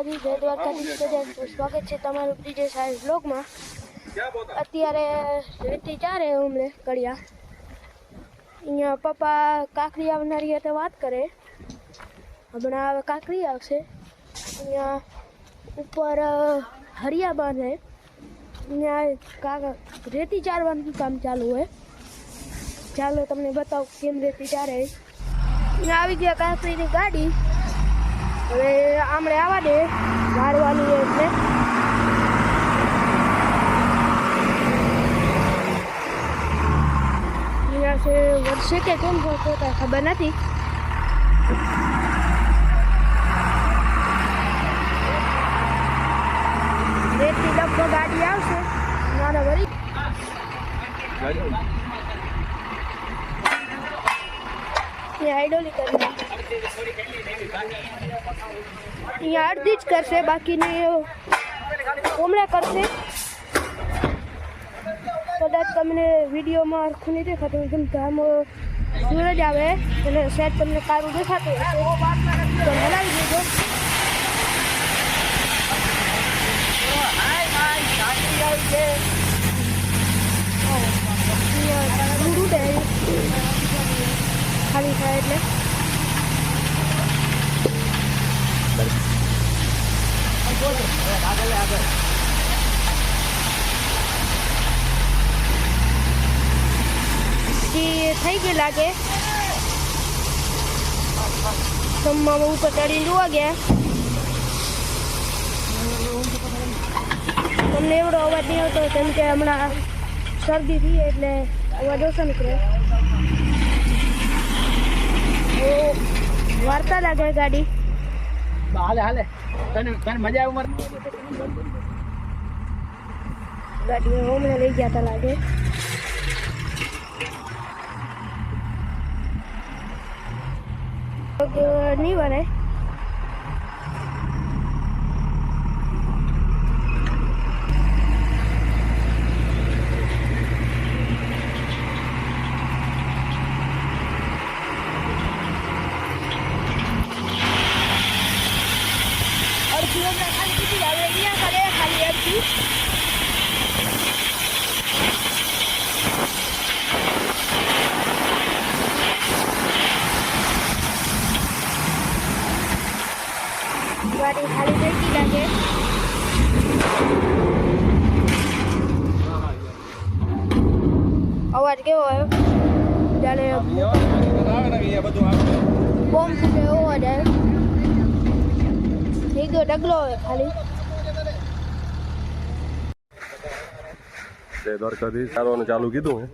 માતાજી જય દ્વારકાધીશ બધાને સ્વાગત છે તમારું ડીજે સાહેબ બ્લોગમાં અત્યારે રેતી ચારે હમણે કડિયા. અહીંયા પપ્પા કાકડી આવનારી હતા વાત કરે. હમણાં હવે કાકડી આવશે. અહીંયા ઉપર હરિયા બાંધે અહીંયા કાક રેતી ચારવાનું કામ ચાલુ હોય. ચાલો તમને બતાવું કેમ રેતી ચારે અહીંયા આવી ગયા કાકડીની ગાડી. હવે આમળે આવવા દે વાળવાની એટલે. છે વર્ષે કે કેમ થતો કાંઈ ખબર નથી. રેતી ડબ્બો ગાડી આવશે. મારા અહીંયા કરી અહીંયા અડધી જ કરશે બાકીની હમણાં કરશે. કદાચ તમને વિડીયોમાં આખું નહીં દેખાતું, એકદમ ધામ સૂરજ આવે અને સેટ તમને કાળું દેખાતું હશે. તો હલાવી દેજો. ખાલી થાય એટલે. જી થઈ ગઈ લાગે. જમવામાં ઉપર ચડી જોવા ગયા. તમને એવડો અવાજ નહીં આવતો કેમ કે હમણાં શરદી થઈ એટલે અવાજ ઓછો નીકળે. વાર્તા લાગે ગાડી. હાલે હાલે. તને તને મજા આવે મારે ગાડી હમણાં લઈ ગયા હતા લાગે. તો નહીં ભરાય અડધી હમણાં ખાલી કીધી હવે અહીંયા કરે ખાલી અડધી ગાડી ખાલી થઈ ગઈ લાગે અવાજ કેવો આવ્યો જાણે બોમ્બ ફૂટે એવો અવાજ થઈ ગયો ડગલો હોય ખાલી તે દ્વારકાધીશ. ચાલવાનું ચાલુ કીધું હે?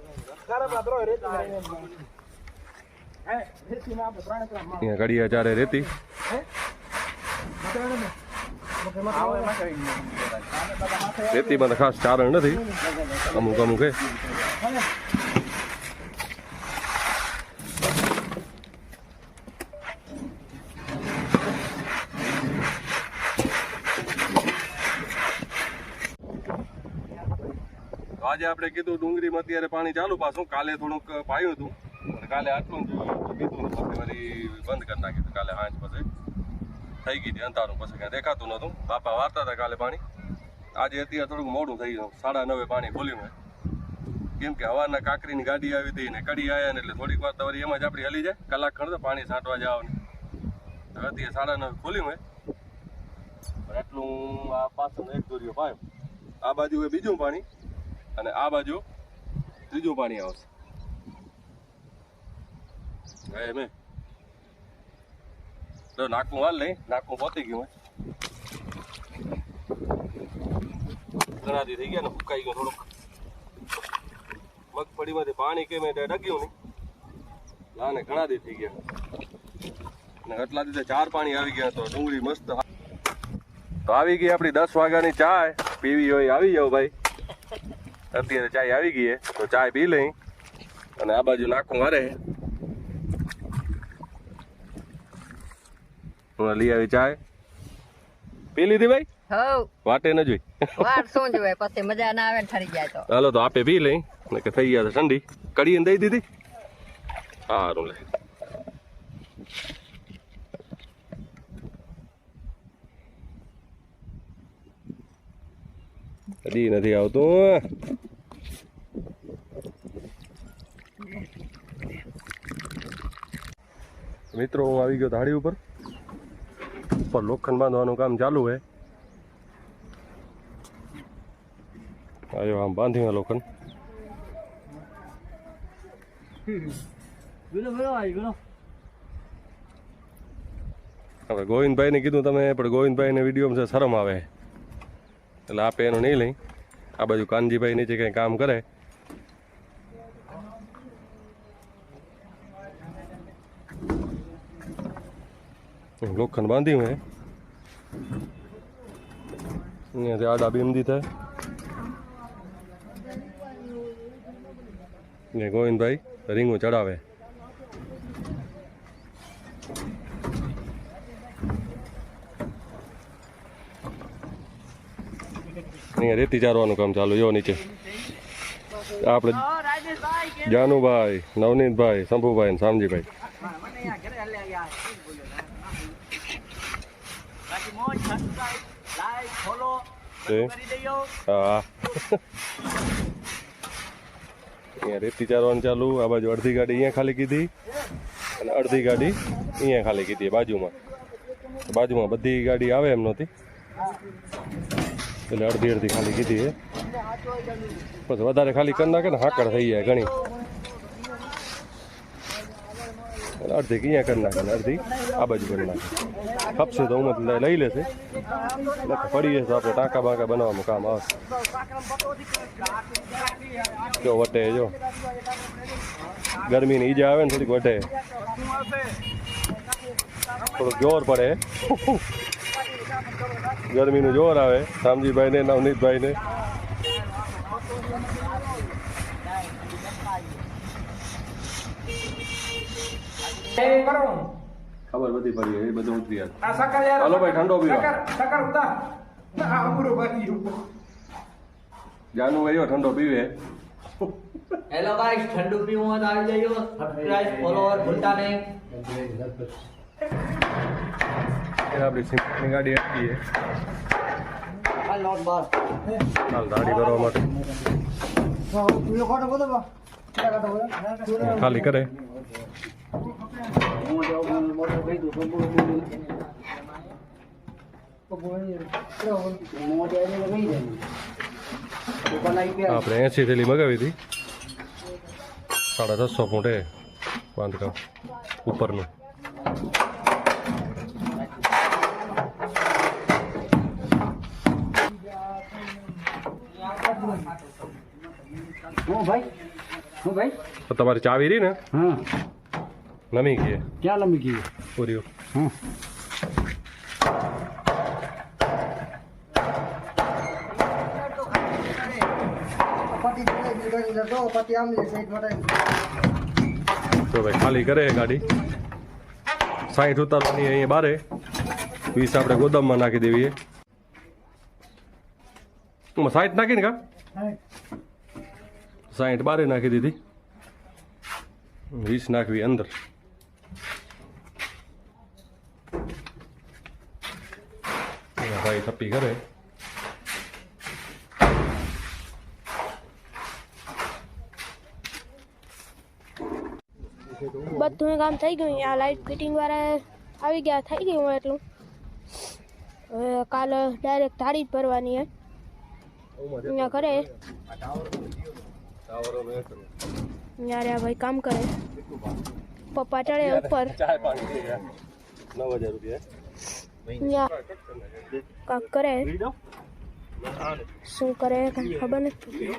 અહીંયા ઘડિયા ચારે રેતી. રેતીમાં તો ખાસ ચારણ નથી. અમુક અમુક હે? આજે આપણે કીધું ડુંગળીમાં અત્યારે પાણી ચાલુ પાછું. કાલે થોડુંક પાયું હતું. કાલે આટલું કીધું પછી વળી બંધ કરી નાખ્યું કાલે હાંજ પછી થઈ ગઈ હતી. અંધારું પછી કાંઈ દેખાતું નહોતું. બાપા વારતા હતા કાલે પાણી. આજે અત્યારે થોડુંક મોડું થઈ ગયું. સાડા નવે પાણી ખોલ્યું મેં કેમ કે હવારના કાકરીની ગાડી આવી હતી ને કડી આવ્યા ને એટલે થોડીક વાર તમારી એમાં જ આપણી હલી જાય. કલાક ખણ પાણી છાંટવા જાવ ને અત્યારે સાડા નવે ખોલ્યું મેં એટલું આ પાછળ એક દોરીઓ પાયો. આ બાજુ બીજું પાણી. અને આ બાજુ ત્રીજું પાણી આવશે. હવે મેં તો નાકું હાલ લઈ નાકું પહોંચી ગયું ઘણા દી થઈ ગયા ને ફૂકાઈ ગયો થોડુંક. મગફળીમાંથી પાણી કેમ એટલે ડગ્યું નહીં. લાને ઘણા દી થઈ ગયા. ને આટલા દીધે ચાર પાણી આવી ગયા તો ડુંગળી મસ્ત તો આવી ગઈ આપણી દસ વાગ્યાની ચાય. પીવી હોય, આવી જાવ ભાઈ. અત્યારે ચાય આવી ગઈ તો ચાય પી લઈ. અને આ બાજુ નાખું મારે. લઈ આવી ચાય. પી લીધી ભાઈ? વાટે ન જોઈ. વાર શું જોવે? પછી મજા ના આવે ઠરી જાય તો. હાલો તો આપે પી લઈ. ને કે થઈ ગયા તો ઠંડી. કડીને દઈ દીધી? સારું લે. કદી નથી આવતું મિત્રો હું આવી ગયો ધાડી ઉપર. ઉપર લોખંડ બાંધવાનું કામ ચાલુ છે. આવ્યો આમ બાંધ્યું લોખંડ. હવે ગોવિંદભાઈને કીધું તમે પણ ગોવિંદભાઈને વિડીયોમાં શરમ આવે. એટલે આપે એનું નહીં લઈ. આ બાજુ કાનજીભાઈ નીચે કંઈ કામ કરે. લોખંડ બાંધ્યું હે. અહીંયાથી આડા બીમ થાય ને ગોવિંદભાઈ રીંગું ચડાવે. અહીંયા રેતી ચારવાનું કામ ચાલુ જો નીચે. આપણે જાનુભાઈ નવનીતભાઈ શંભુભાઈ ને શામજીભાઈ. હા. અહીંયા રેતી ચારવાનું ચાલુ. આ બાજુ અડધી ગાડી અહીંયા ખાલી કીધી. અને અડધી ગાડી અહીંયા ખાલી કીધી બાજુમાં. બાજુમાં બધી ગાડી આવે એમ નહોતી. એટલે અડધી અડધી ખાલી કીધી એ પછી વધારે ખાલી કરી નાખે ને હાકડ થઈ જાય ઘણી. અડધી અહીંયા કરી નાખે ને અડધી આ બાજુ કરી નાખે. ખપશે તો હું લઈ લેશે. પડી જશે આપણે ટાંકા બાંકા બનાવવાનું કામ આવશે જો વટે જો. ગરમીની ઈજા આવે ને થોડીક વટે. થોડુંક જોર પડે. ગરમીનું જોર આવે. શામજીભાઈ ને નવનીતભાઈ ને ખબર બધી પડી એ બધું ઉતરી યાર હાલો ભાઈ ઠંડો પીવા. જાનુ ભાઈઓ ઠંડો પીવે. હેલો ગાઈસ ઠંડુ પીવું હોય તો આવી જજો. સબસ્ક્રાઇબ ફોલોવર ભૂલતા નહીં. એ આપણી સિમ્પલની ગાડી હતી છે આ લોટ બસ. હાલ દાડી કરવા માટે. ખાલી કરે. આપણે અહીંયા થેલી મગાવી હતી. સાડા છસો ફૂટે બાંધકામ ઉપરનું. તમારી ચાવી રહી ને? હા. નમી ગઈ ક્યાં લંબી ગઈ પૂરીઓ હા તો ભાઈ ખાલી કરે ગાડી. સાઠ ઉતારવાની અહીંયા બારે. વીસ આપણે ગોદામમાં નાખી દેવી સાઠ નાખી ને કા? સાઠ બારે નાખી દીધી. વીસ નાખવી અંદર. અહીંયા ભાઈ થપ્પી કરે બધું કામ થઈ ગયું આ લાઇટ ફિટિંગ વાળા આવી ગયા થઈ ગયું એટલું હવે કાલે ડાયરેક્ટ ધાડી જ ભરવાની હે અહીંયા કરે અહીંયા રહ્યા ભાઈ કામ કરે પપ્પા ચડે ઉપર ચાય પાણી નવ હજાર રૂપિયા અહીંયા કાંક કરે? શું કરે? કઈ ખબર નથી.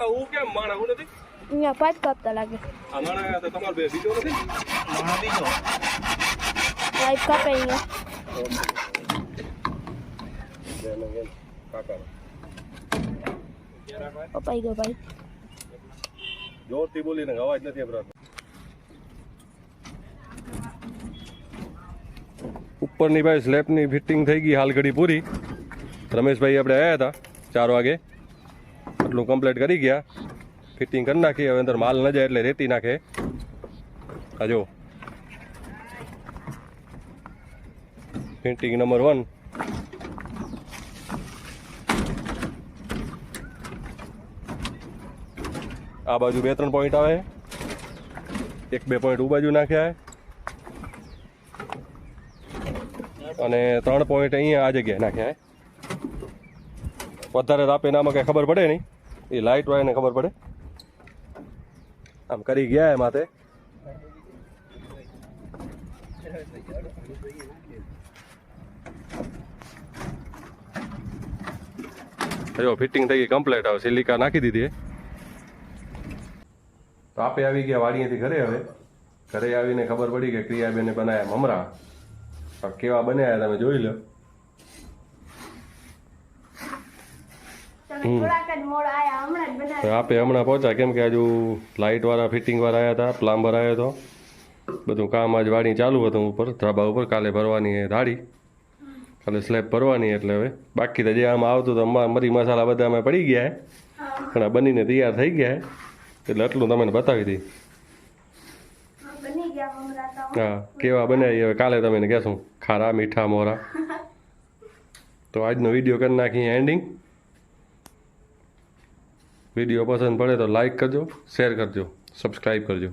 હું કેમ માણા? હું નથી? અહીંયા પાંચ કાપતા લાગે. માણા તમારો બે બીજો નથી? બીજો? પાઇપ કાપે અહીંયા કપાઈ ગયો ભાઈ. જોરથી બોલીને અવાજ નથી સંભળાતો ઉપરની ભાઈ સ્લેબની ફિટિંગ થઈ ગઈ હાલ ઘડી પૂરી. રમેશભાઈ આપણે આવ્યા હતા ચાર વાગે. આટલું કમ્પ્લીટ કરી ગયા. ફિટિંગ કરી નાખી. હવે અંદર માલ ન જાય એટલે રેતી નાખે. આ જો. ફિટિંગ નંબર વન આ બાજુ બે ત્રણ પોઈન્ટ આવે. એક બે પોઈન્ટ બાજુ નાખ્યા. અને ત્રણ પોઈન્ટ અહીંયા આ જગ્યાએ નાખ્યા વધારે તાપે નામાં કંઈ ખબર પડે નહીં. એ લાઇટ વાયને ખબર પડે. આમ કરી ગયા એ માથે. જો ફિટિંગ થઈ ગઈ કમ્પ્લીટ આવે. સિલિકા નાખી દીધી તો આપે આવી ગયા વાડીએથી ઘરે હવે. ઘરે આવીને ખબર પડી કે ક્રિયાબેને બનાવ્યા મમરા. કેવા બન્યા તમે જોઈ લો. આપે હમણાં પહોંચ્યા કેમ કે હજુ લાઇટ વાળા ફિટિંગ વાળા આવ્યા હતા પ્લામ્બર આવ્યો હતો બધું કામ આજ વાડી ચાલુ હતું ઉપર ધાબા ઉપર કાલે ભરવાની એ ધાડી. કાલે સ્લેબ ભરવાની એટલે હવે. બાકી તો જે આમાં આવતું તો મરી મસાલા બધા અમે પડી ગયા પણ આ બનીને તૈયાર થઈ ગયા એટલે આટલું તમને બતાવી દઈ હા કેવા બનાવી હવે કાલે તમે કહેશું. ખારા મીઠા મોરા. તો આજનો વીડિયો કરી નાખીએ એન્ડિંગ વીડિયો પસંદ પડે તો લાઈક કરજો શેર કરજો સબસ્ક્રાઈબ કરજો.